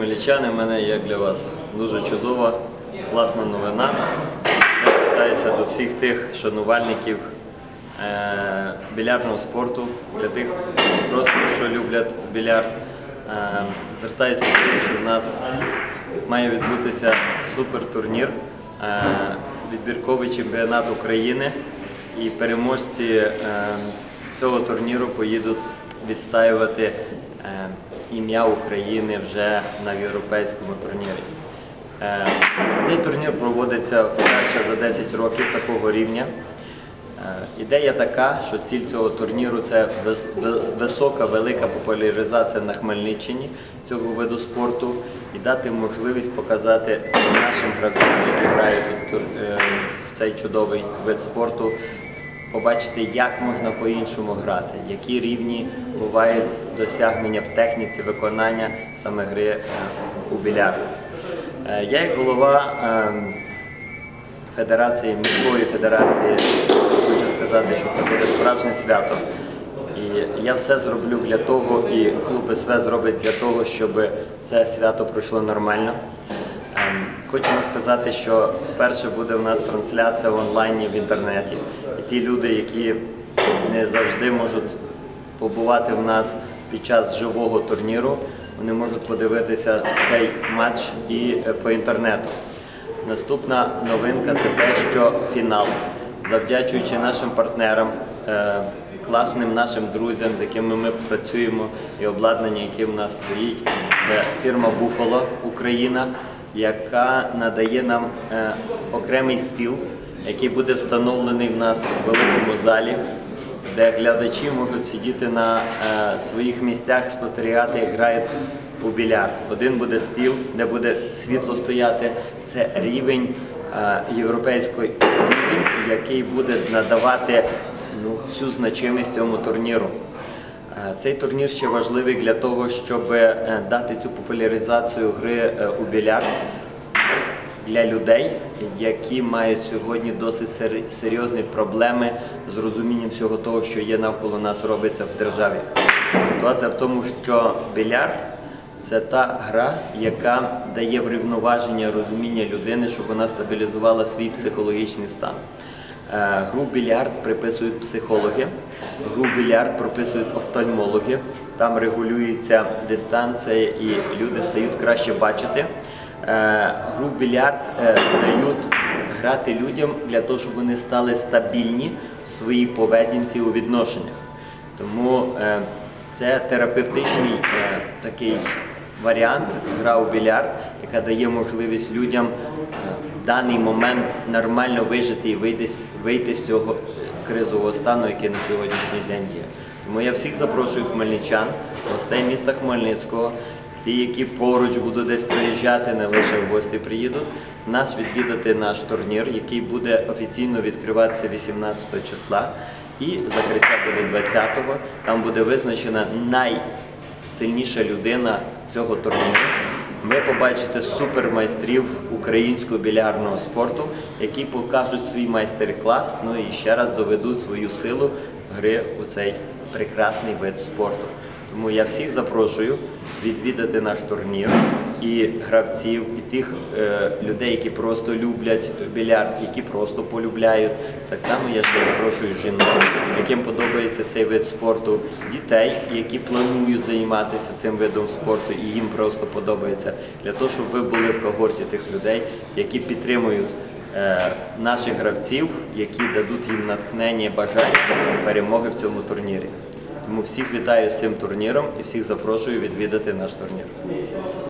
Хмельничани, в мене є для вас дуже чудова, класна новина. Я звертаюся до всіх тих шанувальників е, білярдного спорту, для тих просто, що люблять білярд. Е, звертаюся з тим, що в нас має відбутися супертурнір, е, відбірковий чемпіонат України. І переможці цього турніру поїдуть відстаювати ім'я України вже на європейському турнірі. Е, Цей турнір проводиться вперше за 10 років такого рівня. Е, Ідея така, що ціль цього турніру це вис- вис- висока, велика популяризація на Хмельниччині цього виду спорту і дати можливість показати нашим гравцям, які грають е, в цей чудовий вид спорту, побачити, як можна по-іншому грати, які рівні бувають досягнення в техніці виконання саме гри е, у більярд. Е, Я як голова ем, Федерації, міської федерації хочу сказати, що це буде справжнє свято. І я все зроблю для того, і клуб СВ зробить для того, щоб це свято пройшло нормально. Ем, Хочемо сказати, що вперше буде у нас трансляція в онлайні в інтернеті. І ті люди, які не завжди можуть побувати в нас під час живого турніру, вони можуть подивитися цей матч і е, по інтернету. Наступна новинка це те, що фінал, завдячуючи нашим партнерам, е, класним нашим друзям, з якими ми працюємо, і обладнання, яке в нас стоїть, це фірма Buffalo Україна, яка надає нам е, окремий стіл, який буде встановлений в нас в великому залі де глядачі можуть сидіти на е, своїх місцях, спостерігати, як грають у більярд. Один буде стіл, де буде світло стояти. Це рівень е, європейський рівень, який буде надавати ну, всю значимість цьому турніру. Е, Цей турнір ще важливий для того, щоб е, дати цю популяризацію гри е, у більярд для людей, які мають сьогодні досить серйозні проблеми з розумінням всього того, що є навколо нас робиться в державі. Ситуація в тому, що біляр це та гра, яка дає врівноваження розуміння людини, щоб вона стабілізувала свій психологічний стан. Е, Гру більярд приписують психологи, гру більярд прописують офтальмологи. Там регулюється дистанція і люди стають краще бачити. Е, Гру більярд е, дають грати людям для того, щоб вони стали стабільні в своїй поведінці у відношеннях. Тому це терапевтичний такий варіант гра у більярд, яка дає можливість людям даний момент нормально вижити і вийти, з- цього е, кризового стану, який на сьогоднішній день є. Тому я всіх запрошую хмельничан, гостей міста Хмельницького, ті, які поруч будуть десь приїжджати, не лише в гості приїдуть, нас відвідати наш турнір, який буде офіційно відкриватися 18 числа. І закриття буде 20-го. Там буде визначена найсильніша людина цього турніру. Ви побачите супермайстрів українського білярного спорту, які покажуть свій майстер-клас, ну і ще раз доведуть свою силу гри у цей прекрасний вид спорту. Тому я всіх запрошую відвідати наш турнір і гравців, і тих е, людей, які просто люблять більярд, які просто полюбляють. Так само я ще запрошую жінок, яким подобається цей вид спорту, дітей, які планують займатися цим видом спорту, і їм просто подобається для того, щоб ви були в когорті тих людей, які підтримують. е, Наших гравців, які дадуть їм натхнення, бажання перемоги в цьому турнірі. Тому всіх вітаю з цим турніром і всіх запрошую відвідати наш турнір.